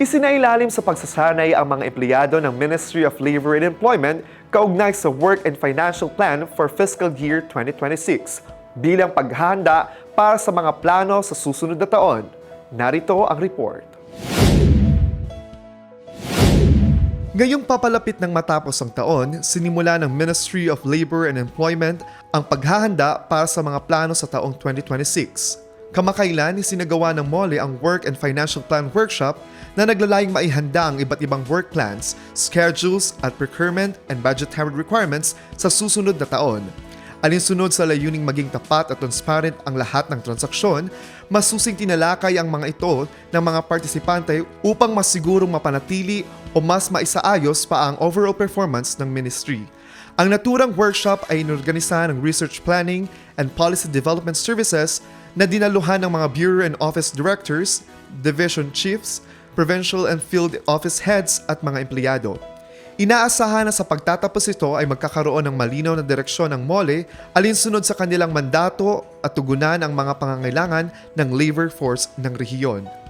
Isinailalim sa pagsasanay ang mga empleyado ng Ministry of Labor and Employment kaugnay sa Work and Financial Plan for Fiscal Year 2026 bilang paghahanda para sa mga plano sa susunod na taon. Narito ang report. Ngayong papalapit ng matapos ang taon, sinimula ng Ministry of Labor and Employment ang paghahanda para sa mga plano sa taong 2026. Kamakailan, isinagawa ng MOLE ang Work and Financial Plan Workshop na naglalayong maihanda ang iba't ibang work plans, schedules at procurement and budgetary requirements sa susunod na taon. Alinsunod sa layuning maging tapat at transparent ang lahat ng transaksyon, masusing tinalakay ang mga ito ng mga partisipante upang mas sigurong mapanatili o mas maisaayos pa ang overall performance ng ministry. Ang naturang workshop ay inorganisa ng Research Planning and Policy Development Services na dinaluhan ng mga Bureau and Office Directors, Division Chiefs, Provincial and Field Office Heads at mga empleyado. Inaasahan na sa pagtatapos ito ay magkakaroon ng malinaw na direksyon ng MOLE alinsunod sa kanilang mandato at tugunan ang mga pangangailangan ng labor force ng rehiyon.